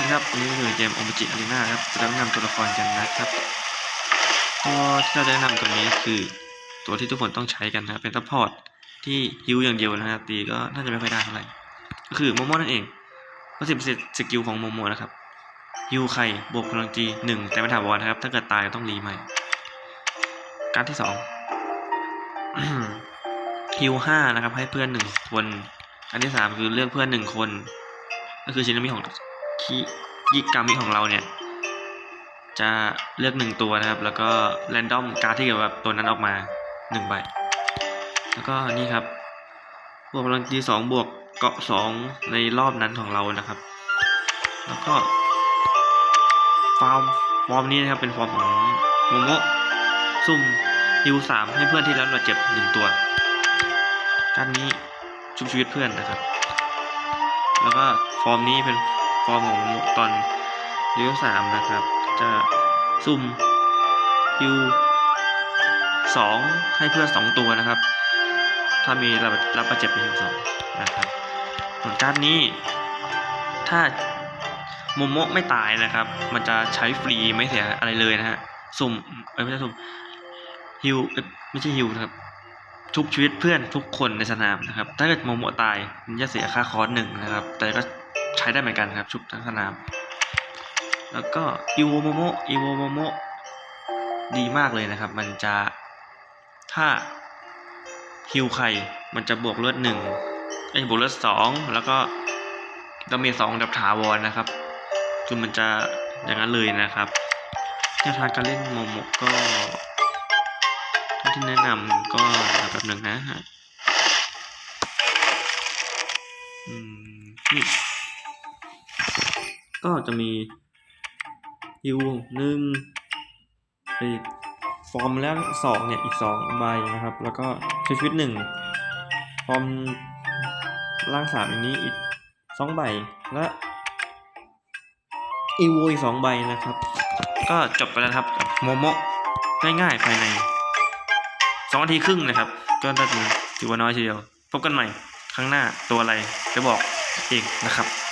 นะครับวันนี้คือเกมโอมจิอารีนาครับจะแนะนำตัวละครกันนะครับตัวที่เราจะแนะนำตัวนี้คือตัวที่ทุกคนต้องใช้กันนะเป็นซัพพอร์ตที่ฮิวอย่างเดียวนะครับตีก็น่าจะไม่ค่อยได้เท่าไหร่ก็คือโมโมนั่นเองก็สิบสกิลของโมโมนะครับฮิวใครบวกพลังจีหนึ่งแต่ไม่ถาวรนะครับ ถ้าเกิดตายก็ต้องรีใหม่ การที่สองฮิวห้านะครับ ให้เพื่อนหนึ่งคน อันที่สามคือเลือกเพื่อนหนึ่งคน ก็คือชินามิของ คิยิกามิของเราเนี่ย จะเลือกหนึ่งตัวนะครับ แล้วก็แรนดอมการ์ดที่เกี่ยวกับตัวนั้นออกมาหนึ่งใบ แล้วก็นี่ครับบวกพลังจีสองบวกเกาะสองในรอบนั้นของเรานะครับ แล้วก็ฟอร์มฟอร์มนี้นะครับเป็นฟอร์มของโมโมะซุ่มฮิวสามให้เพื่อนที่รับบาดเจ็บหนึ่งตัวการนี้ชุบชีวิตเพื่อนนะครับ แล้วก็ฟอร์มนี้เป็น ฟอร์มของตอนเลเวสามนะครับ จะซุ่มฮิวสองให้เพื่อนสองตัวนะครับ ถ้ามีรับรับบาดเจ็บเป็นสองนะครับผลการนี้ถ้าโมโมะไม่ตายนะครับ มันจะใช้ฟรีไม่เสียอะไรเลยนะฮะสุ่มเอ้ยไม่ใช่สุ่มฮิวไม่ใช่ฮิวนะครับชุบชีวิตเพื่อนทุกคนในสนามนะครับ ถ้าเกิดโมโมตายมันจะเสียค่าคอร์สหนึ่งนะครับ แต่ก็ ใช้ได้เหมือนกันครับ ชุบทั้งสนาม แล้วก็อีโวโมโมอีโวโมโมดีมากเลยนะครับ มันจะถ้าฮิวใครมันจะบวกเลือดหนึ่งไอ้บวกเลือดสองแล้วก็ดาเมจสองดับถาวรนะครับคือมันจะอย่างนั้นเลยนะครับแนวทางการเล่นโมโมก็ที่แนะนำก็แบบหนึ่งนะฮะ อืมนี่ ก็จะมีฮิวหนึ่งไอฟอร์มแล้วสองเนี่ยอีกสองใบนะครับ แล้วก็ชีวิตหนึ่งฟอร์มล่างสามอย่างนี้อีกสองใบและอีโวอีกสองใบนะครับ ก็จบไปแล้วครับโมโมง่ายๆภายในสองนาทีครึ่งนะครับ ก็ได้ถือว่าน้อยทีเดียว พบกันใหม่ครั้งหน้าตัวอะไรจะบอกเองนะครับ